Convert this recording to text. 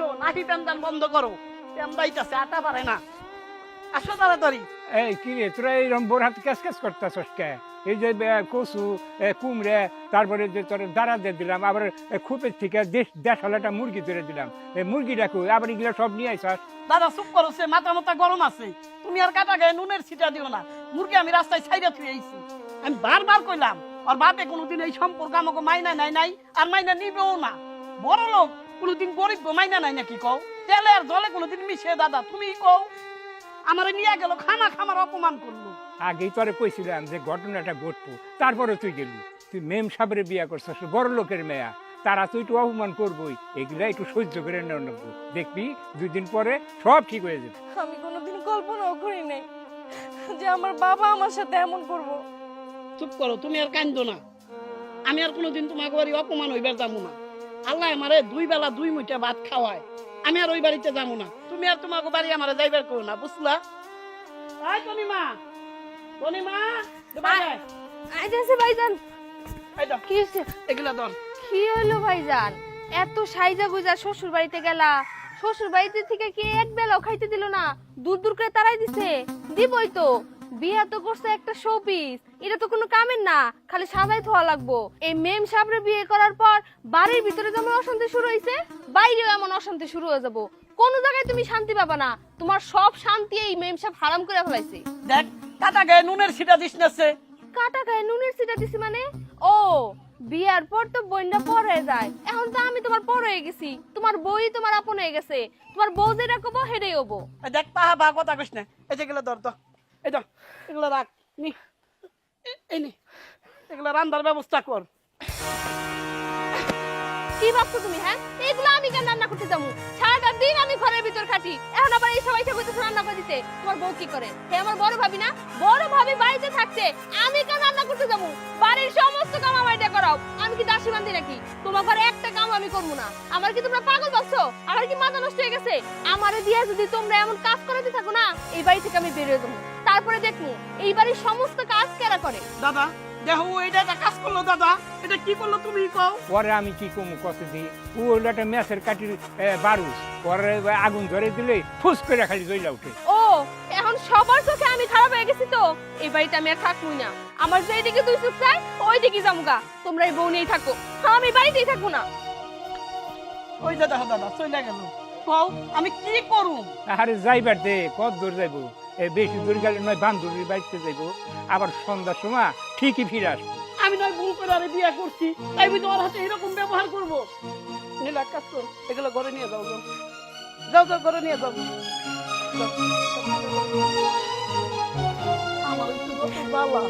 আসো নাহি প্যান্দান বন্ধ করো। প্যান্দাইতাছে আটা পারে না। আসো তাড়াতাড়ি। এই কি রে তোরা এইরকম বোর হাতে ক্যাস ক্যাস করতেছস কে এই যে কচু কুমড়ে তারপরে যে তোর দাঁড়া দিয়ে দিলাম আবার খুপের থেকে দেশ দেশাল একটা মুরগি ধরে দিলাম। এই মুরগিটা কই? আবার এগুলো সব নিয়ে আইসস দাদা চুপ করো সে মাথা মাথা গরম আছে। তুমি আর কাটা গায়ে নুনের ছিটা দিও না। মুরগি আমি রাস্তায় ছাইরা থুয়ে আইছি। আমি বারবার কইলাম আর বাপে কোনোদিন এই সম্পর্ক আমাকে মাইনা নাই নাই আর মাইনা নিবেও না। বড় লোক কোনোদিন গরিব মাইনা নাই নাকি কও? তেলে আর জলে কোনোদিন মিশে দাদা তুমি কও। আমারে নিয়ে গেল খানা খামার অপমান করল। আগেই তোরে কইছিলাম যে ঘটনাটা ঘটবো তারপরে তুই গেলি। তুই মেম সাবরে বিয়া করছিস বড় লোকের মেয়া। তারা তো একটু অপমান করবোই এগুলা একটু সহ্য করে নেওয়া নেব দেখবি দুই দিন পরে সব ঠিক হয়ে যাবে। আমি কোনোদিন কল্পনাও করি নাই যে আমার বাবা আমার সাথে এমন করব। চুপ করো তুমি আর কান্দো না। আমি আর কোনোদিন তোমাকে বাড়ি অপমান হইবার যাব না। আল্লাহ আমারে দুই বেলা দুই মুঠা ভাত খাওয়ায়। আমি আর ওই বাড়িতে যাব না। তুমি আর তোমাকে বাড়ি আমারে যাইবার করো না বুঝলা। আইতাছে ভাইজান। কি হইছে? এগুলা দন কি হইল ভাইজান? এত সাইজা গুজা শ্বশুর বাড়িতে গেলা। শ্বশুর বাড়িতে থেকে কি এক বেলাও খাইতে দিল না? দূর দূর করে তারাই দিছে। দিবই তো। বিয়া তো করছে একটা শোপিস এটা তো কোনো কামের না খালি সাজাই থোয়া লাগবো। এই মেম সাবরে বিয়ে করার পর বাড়ির ভিতরে যেমন অশান্তি শুরু হয়েছে বাইরেও এমন অশান্তি শুরু হয়ে যাব। কোন জায়গায় তুমি শান্তি পাবা না তোমার সব শান্তি এই মেম সাহেব হারাম করে ফেলাইছে। দেখ কাটা গায়ে নুনের ছিটা দিস কাটা গায়ে নুনের সিটা দিছি মানে? ও বিয়ার পর তো বইনটা পর হয়ে যায়। এখন তো আমি তোমার পর হয়ে গেছি। তোমার বই তোমার আপন হয়ে গেছে। তোমার বউ যেটা কবো হেডেই হব। দেখ পাহা বা কথা কইস না। এই তো এই এগুলা রাখ, নি। এই নি, এগুলা রান্দার ব্যবস্থা কর। কি ভাবছ তুমি হ্যাঁ? এগুলো আমি কেন রান্না করতে যাব? সারাটা দিন আমি ঘরের ভিতর খাটি। এখন আবার এই সবাই সবাই রান্না করে দিতে। তোমার বউ কি করে? হে আমার বড় ভাবি না? বড় ভাবি বাড়িতে থাকছে। আমি কেন রান্না করতে যাব? বাড়ির সমস্ত কাম আমার এটা করাও। আমি কি দাসী বান্ধি নাকি? তোমার ঘরে একটা কাম আমি করব না। আমার কি তোমরা পাগল বাসছো আমার কি মাথা নষ্ট হয়ে গেছে? আমারে দিয়া যদি তোমরা এমন কাজ করাতে থাকো না, এই বাড়ি থেকে আমি বেরিয়ে যাব। তারপরে দেখব এই বাড়ির সমস্ত কাজ কেরা করে? দাদা দেখো ও এটা একটা কাজ করল দাদা। এটা কি করল তুমি কও? পরে আমি কি কমু কত দিই ও হলো একটা ম্যাচের কাটির বারুস পরে আগুন ধরে দিলে ফুস করে খালি জইলা উঠে ও এখন সবার চোখে আমি খারাপ হয়ে গেছি তো। এই বাড়িতে আমি আর থাকবই না। আমার যেই দিকে দুই চোখ চাই ওই দিকে যামুগা তোমরা এই বউ নিয়েই থাকো। আমি বাড়িতেই থাকব না। ওই যে দেখো দাদা চলে গেল। কও আমি কি করুম? আরে যাইবার দে কত দূর যাইব। বেশি দূর গেলে নয়, বান্ধবীর বাড়িতে যাইব আবার সন্ধ্যার সময় ঠিকই ফিরে আসব আমি নয় ভুল করে আরে বিয়ে করছি, তাই আমি তোমার হাতে এরকম ব্যবহার করব নীলা কাজ কর, এগুলো ঘরে নিয়ে যাও যাও। যাও ঘরে নিয়ে যাও। আমার জ্বালা